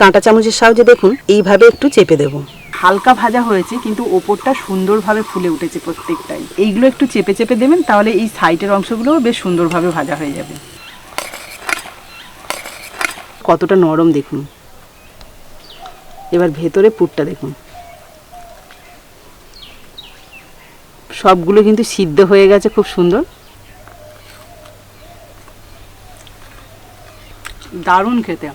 কাঁটা চামচের সাহায্যে দেখুন, এইভাবে একটু চেপে দেব। হালকা ভাজা হয়েছে, কিন্তু ওপরটা সুন্দরভাবে ফুলে উঠেছে প্রত্যেকটাই। এইগুলো একটু চেপে চেপে দেবেন, তাহলে এই সাইডের অংশগুলোও বেশ সুন্দরভাবে ভাজা হয়ে যাবে। কতটা নরম দেখুন। এবার ভেতরে পুরটা দেখুন। সবগুলো কিন্তু সিদ্ধ হয়ে গেছে খুব সুন্দর। দারুণ খেতে।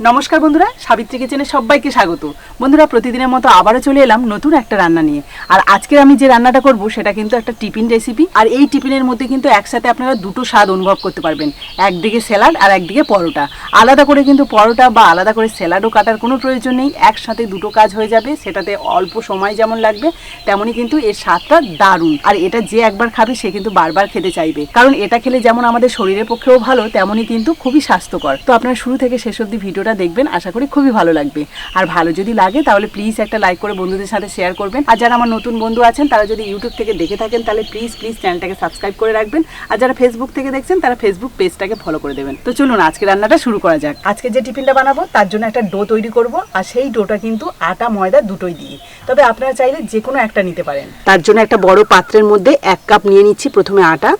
নমস্কার বন্ধুরা, সাবিত্রী কিচেনে সবাইকে স্বাগত। বন্ধুরা, প্রতিদিনের মতো আবারও চলে এলাম নতুন একটা রান্না নিয়ে। আর আজকে আমি যে রান্নাটা করব, সেটা কিন্তু একটা টিফিন রেসিপি আর এই টিফিনের মধ্যে কিন্তু একসাথে আপনারা দুটো স্বাদ অনুভব করতে পারবেন। একদিকে স্যালাড আর একদিকে পরোটা। আলাদা করে কিন্তু পরোটা বা আলাদা করে স্যালাডও কাটার কোনো প্রয়োজন নেই। একসাথে দুটো কাজ হয়ে যাবে, সেটাতে অল্প সময় যেমন লাগবে তেমনই কিন্তু এর স্বাদটা দারুণ। আর এটা যে একবার খাবে, সে কিন্তু বারবার খেতে চাইবে। কারণ এটা খেলে যেমন আমাদের শরীরের পক্ষেও ভালো তেমনই কিন্তু খুবই স্বাস্থ্যকর। তো আপনারা শুরু থেকে শেষ অবধি ভিডিওটা দেখবেন, আশা করি খুবই ভালো লাগবে। আর ভালো যদি লাগে, তাহলে প্লিজ একটা লাইক করে বন্ধুদের সাথে শেয়ার করবেন। আর যারা আমার নতুন বন্ধু আছেন, তারা যদি ইউটিউব থেকে দেখে থাকেন, তাহলে প্লিজ প্লিজ চ্যানেলটাকে সাবস্ক্রাইব করে রাখবেন। আর যারা ফেসবুক থেকে দেখছেন, তারা ফেসবুক পেজটাকে ফলো করে দেবেন। তো চলুন, আজকে রান্নাটা শুরু করা যাক। আজকে যে টিফিনটা বানাবো, তার জন্য একটা ডো তৈরি করব, আর সেই ডোটা কিন্তু আটা, ময়দা দুটোই দিয়ে। তবে আপনারা চাইলে যে কোনো একটা নিতে পারেন। তার জন্য একটা বড় পাত্রের মধ্যে এক কাপ নিয়ে নিচ্ছি প্রথমে আটা,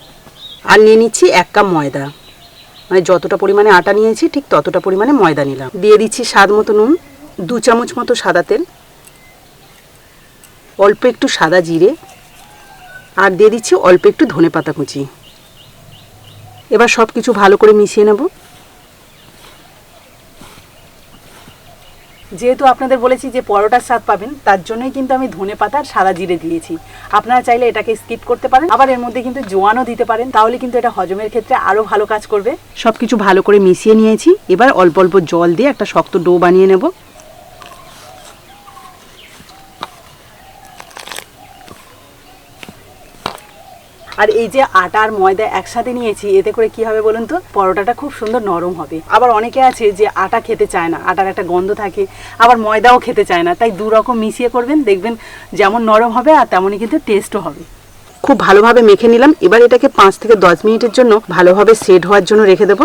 আর নিয়ে নিচ্ছি এক কাপ ময়দা। মানে যতটা পরিমাণে আটা নিয়েছি, ঠিক ততটা পরিমাণে ময়দা নিলাম। দিয়ে দিচ্ছি স্বাদ মতো নুন, দু চামচ মতো সাদা তেল, অল্প একটু সাদা জিরে, আর দিয়ে দিচ্ছি অল্প একটু ধনে পাতা কুচি। এবার সব কিছু ভালো করে মিশিয়ে নেব। যেহেতু আপনাদের বলেছি যে পরোটার স্বাদ পাবেন, তার জন্যই কিন্তু আমি ধনে পাতা আর সাদা জিরে দিয়েছি। আপনারা চাইলে এটাকে স্কিপ করতে পারেন। আবার এর মধ্যে কিন্তু জোয়ানও দিতে পারেন। তাহলে কিন্তু এটা হজমের ক্ষেত্রে আরও ভালো কাজ করবে। সব কিছু ভালো করে মিশিয়ে নিয়েছি। এবার অল্প অল্প জল দিয়ে একটা শক্ত ডো বানিয়ে নেব। আর এই যে আটা আর ময়দা একসাথে নিয়েছি, এতে করে কি হবে বলুন তো? পরোটাটা খুব সুন্দর নরম হবে। আবার অনেকে আছে যে আটা খেতে চায় না, আটার একটা গন্ধ থাকে, আবার ময়দাও খেতে চায় না। তাই দু রকম মিশিয়ে করবেন, দেখবেন যেমন নরম হবে আর তেমনই কিন্তু টেস্টও হবে। খুব ভালোভাবে মেখে নিলাম। এবার এটাকে পাঁচ থেকে দশ মিনিটের জন্য ভালোভাবে সেট হওয়ার জন্য রেখে দেবো।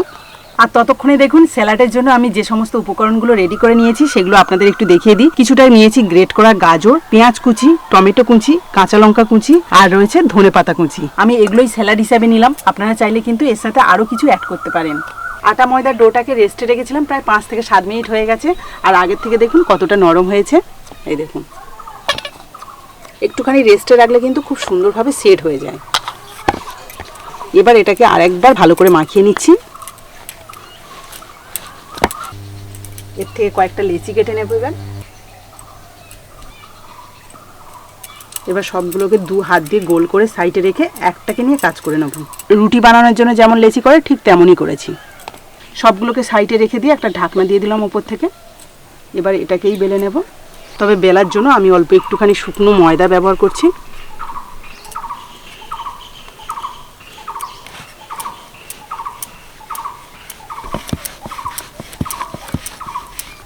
আর ততক্ষণে দেখুন, স্যালাডের জন্য আমি যে সমস্ত উপকরণগুলো রেডি করে নিয়েছি, সেগুলো আপনাদের একটু দেখিয়ে দিই। কিছুটা নিয়েছি গ্রেট করা গাজর, পেঁয়াজ কুচি, টমেটো কুচি, কাঁচা লঙ্কা কুচি, আর রয়েছে ধনে পাতা কুচি। আমি এগুলোই স্যালাড হিসাবে নিলাম। আপনারা চাইলে কিন্তু এর সাথে আরও কিছু অ্যাড করতে পারেন। আটা ময়দার ডোটাকে রেস্টে রেখেছিলাম, প্রায় পাঁচ থেকে সাত মিনিট হয়ে গেছে। আর আগের থেকে দেখুন কতটা নরম হয়েছে। এই দেখুন। একটুখানি রেস্টে রাখলে কিন্তু খুব সুন্দরভাবে সেট হয়ে যায়। এবার এটাকে আরেকবার ভালো করে মাখিয়ে নিচ্ছি। থেকে কয়েকটা লেচি কেটে নেব এবার। এবার সবগুলোকে দু হাত দিয়ে গোল করে সাইডে রেখে একটাকে নিয়ে কাজ করে নেব। রুটি বানানোর জন্য যেমন লেচি করে, ঠিক তেমনই করেছি। সবগুলোকে সাইডে রেখে দিয়ে একটা ঢাকনা দিয়ে দিলাম ওপর থেকে। এবার এটাকেই বেলে নেব। তবে বেলার জন্য আমি অল্প একটুখানি শুকনো ময়দা ব্যবহার করছি।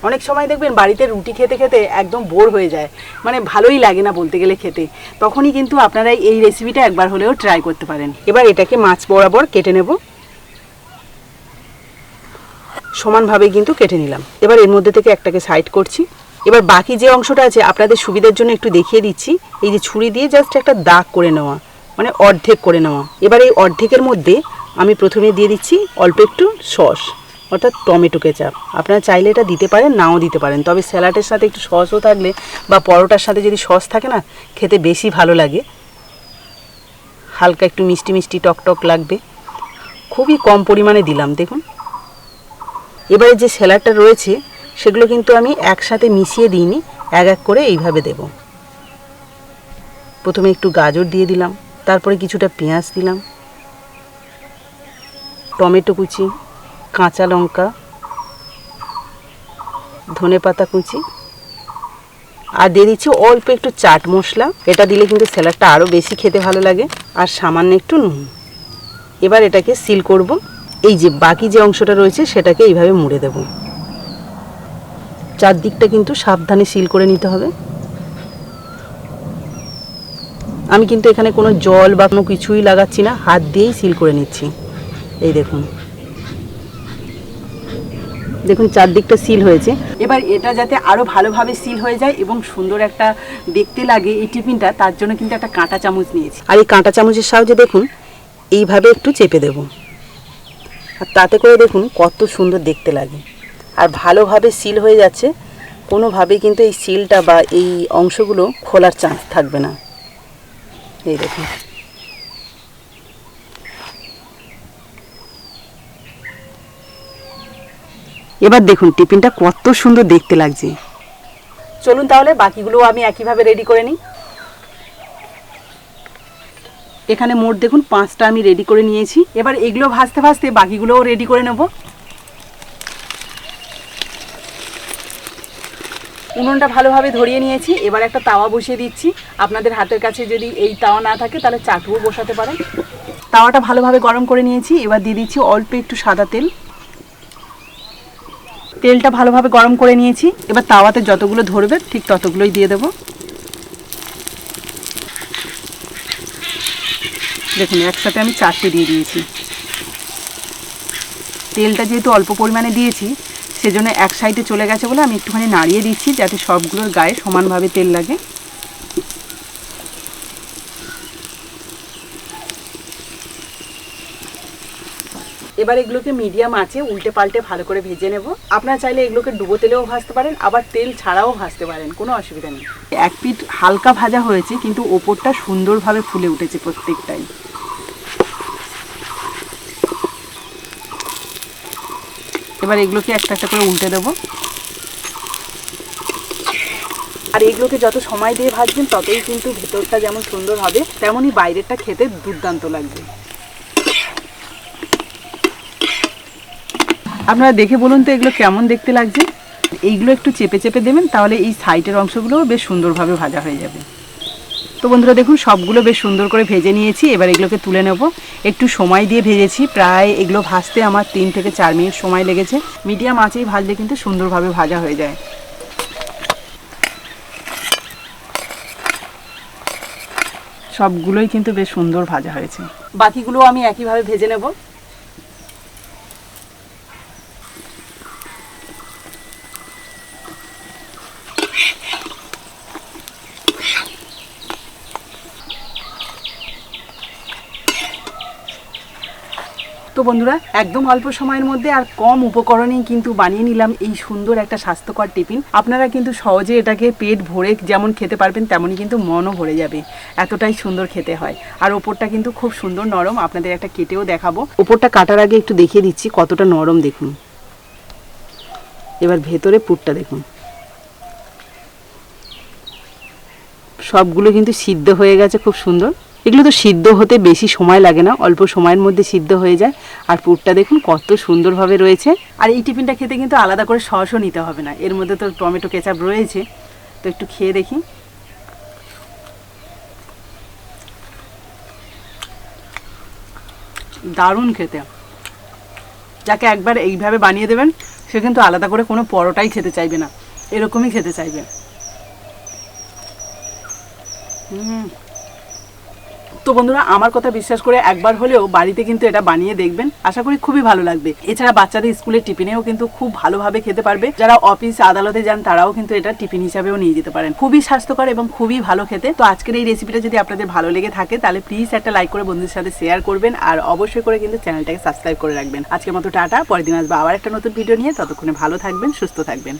অনেক সময় দেখবেন বাড়িতে রুটি খেতে খেতে একদম বোর হয়ে যায়। মানে ভালোই লাগে না বলতে গেলে খেতে। তখনই কিন্তু আপনারা এই রেসিপিটা একবার হলেও ট্রাই করতে পারেন। এবার এটাকে মাছ বরাবর কেটে নেব। সমানভাবে কিন্তু কেটে নিলাম। এবার এর মধ্যে থেকে একটাকে সাইড করছি। এবার বাকি যে অংশটা আছে, আপনাদের সুবিধার জন্য একটু দেখিয়ে দিচ্ছি। এই যে ছুরি দিয়ে জাস্ট একটা দাগ করে নেওয়া মানে অর্ধেক করে নেওয়া। এবার এই অর্ধেকের মধ্যে আমি প্রথমে দিয়ে দিচ্ছি অল্প একটু সস। অর্থাৎ টমেটো কেচাপ। আপনারা চাইলে এটা দিতে পারেন, নাও দিতে পারেন। তবে স্যালাডের সাথে একটু সসও থাকলে বা পরোটার সাথে যদি সস থাকে না, খেতে বেশি ভালো লাগে। হালকা একটু মিষ্টি মিষ্টি টক টক লাগবে। খুবই কম পরিমাণে দিলাম, দেখুন। এবারে যে স্যালাডটা রয়েছে, সেগুলো কিন্তু আমি একসাথে মিশিয়ে দিইনি, এক এক করে এইভাবে দেব। প্রথমে একটু গাজর দিয়ে দিলাম, তারপরে কিছুটা পেঁয়াজ দিলাম। টমেটো কুচি। কাঁচা লঙ্কা, ধনে পাতা কুচি, আর দিয়ে দিচ্ছি অল্প একটু চাট মশলা। এটা দিলে কিন্তু স্যালাডটা আরও বেশি খেতে ভালো লাগে। আর সামান্য একটু নুন। এবার এটাকে সিল করব। এই যে বাকি যে অংশটা রয়েছে, সেটাকে এইভাবে মুড়ে দেব। চারদিকটা কিন্তু সাবধানে সিল করে নিতে হবে। আমি কিন্তু এখানে কোনো জল বা কোনো কিছুই লাগাচ্ছি না। হাত দিয়েই সিল করে নিচ্ছি। এই দেখুন। দেখুন চারদিকটা সিল হয়েছে। এবার এটা যাতে আরও ভালোভাবে সিল হয়ে যায় এবং সুন্দর একটা দেখতে লাগে এই টিফিনটা তার জন্য কিন্তু একটা কাঁটা চামচ নিয়েছি। আর এই কাঁটা চামচের সাহায্যে দেখুন এইভাবে একটু চেপে দেব। আর তাতে করে দেখুন কত সুন্দর দেখতে লাগে। আর ভালোভাবে সিল হয়ে যাচ্ছে কোনোভাবেই কিন্তু এই সিলটা বা এই অংশগুলো খোলার চান্স থাকবে না। এই দেখুন। এবার দেখুন টিফিনটা কত সুন্দর দেখতে লাগছে। চলুন তাহলে বাকিগুলো আমি একইভাবে রেডি করে নিই। এখানে মোট দেখুন পাঁচটা আমি রেডি করে নিয়েছি। এবার এগুলো ভাজতে ভাজতে বাকিগুলোও রেডি করে নেব। উনুনটা ভালোভাবে ধরিয়ে নিয়েছি। এবার একটা তাওয়া বসিয়ে দিচ্ছি। আপনাদের হাতের কাছে যদি এই তাওয়া না থাকে, তাহলে চাটুও বসাতে পারেন। তাওয়াটা ভালোভাবে গরম করে নিয়েছি। এবার দিয়ে দিচ্ছি অল্প একটু সাদা তেল। তেলটা ভালোভাবে গরম করে নিয়েছি। এবার তাওয়াতে যতগুলো ধরবে, ঠিক ততগুলোই দিয়ে দেব। দেখুন, একসাথে আমি চারটে দিয়ে দিয়েছি। তেলটা যেহেতু অল্প পরিমাণে দিয়েছি, সেজন্য এক সাইডে চলে গেছে বলে আমি একটুখানি নাড়িয়ে দিচ্ছি, যাতে সবগুলোর গায়ে সমানভাবে তেল লাগে। এবার এগুলোকে মিডিয়াম আছে উল্টে পাল্টে ভালো করে ভেজে নেব। আপনারা চাইলে এগুলোকে ডুবো তেলেও ভাজতে পারেন, আবার তেল ছাড়াও ভাজতে পারেন, কোনো অসুবিধা নেই। এক পিঠ হালকা ভাজা হয়েছে, কিন্তু ওপরটা সুন্দরভাবে ফুলে উঠেছে প্রত্যেকটাই। এবার এগুলোকে একটা একটা করে উল্টে দেবো। আর এগুলোকে যত সময় দিয়ে ভাজবেন, ততই কিন্তু ভেতরটা যেমন সুন্দর হবে, তেমনই বাইরেরটা খেতে দুর্দান্ত লাগবে। আপনারা দেখে বলুন তো এগুলো কেমন দেখতে লাগছে। এইগুলো একটু চেপে চেপে দেবেন, তাহলে এই সাইডের অংশগুলোও বেশ সুন্দরভাবে ভাজা হয়ে যাবে। তো বন্ধুরা দেখুন, সবগুলো বেশ সুন্দর করে ভেজে নিয়েছি, এবার এগুলোকে তুলে নেব। একটু সময় দিয়ে ভেজেছি, প্রায় এগুলো ভাজতে আমার তিন থেকে চার মিনিট সময় লেগেছে। মিডিয়াম আঁচেই ভাজলে কিন্তু সুন্দরভাবে ভাজা হয়ে যায়। সবগুলোই কিন্তু বেশ সুন্দর ভাজা হয়েছে। বাকিগুলো আমি একইভাবে ভেজে নেব। তো বন্ধুরা, একদম অল্প সময়ের মধ্যে আর কম উপকরণেই কিন্তু বানিয়ে নিলাম এই সুন্দর একটা স্বাস্থ্যকর টিফিন। আপনারা কিন্তু সহজে এটাকে পেট ভরে যেমন খেতে পারবেন, তেমনই কিন্তু মনও ভরে যাবে। এতটাই সুন্দর খেতে হয়। আর ওপরটা কিন্তু খুব সুন্দর নরম, আপনাদের একটা কেটেও দেখাবো। ওপরটা কাটার আগে একটু দেখিয়ে দিচ্ছি কতটা নরম দেখুন। এবার ভেতরে পুরটা দেখুন। সবগুলো কিন্তু সিদ্ধ হয়ে গেছে খুব সুন্দর। এগুলো তো সিদ্ধ হতে বেশি সময় লাগে না, অল্প সময়ের মধ্যে সিদ্ধ হয়ে যায়। আর পুরটা দেখুন কত সুন্দরভাবে রয়েছে। আর এই টিফিনটা খেতে কিন্তু আলাদা করে সসও নিতে হবে না, এর মধ্যে তো টমেটো কেচাপ রয়েছে। তো একটু খেয়ে দেখি। দারুণ খেতে। যাকে একবার এইভাবে বানিয়ে দেবেন, সে কিন্তু আলাদা করে কোনো পরোটাই খেতে চাইবে না। এরকমই খেতে চাইবে। হুম। তো বন্ধুরা, আমার কথা বিশ্বাস করে একবার হলেও বাড়িতে কিন্তু এটা বানিয়ে দেখবেন। আশা করি খুবই ভালো লাগবে। এছাড়া বাচ্চাদের স্কুলের টিফিনেও কিন্তু খুব ভালোভাবে খেতে পারবে। যারা অফিস, আদালতে যান, তারাও কিন্তু এটা টিফিন হিসাবেও নিয়ে যেতে পারেন। খুবই স্বাস্থ্যকর এবং খুবই ভালো খেতে। তো আজকের এই রেসিপিটা যদি আপনাদের ভালো লেগে থাকে, তাহলে প্লিজ একটা লাইক করে বন্ধুদের সাথে শেয়ার করবেন। আর অবশ্যই করে কিন্তু চ্যানেলটাকে সাবস্ক্রাইব করে রাখবেন। আজকের মতো টাটা, পরের দিন আসবে আবার একটা নতুন ভিডিও নিয়ে। ততক্ষণে ভালো থাকবেন, সুস্থ থাকবেন।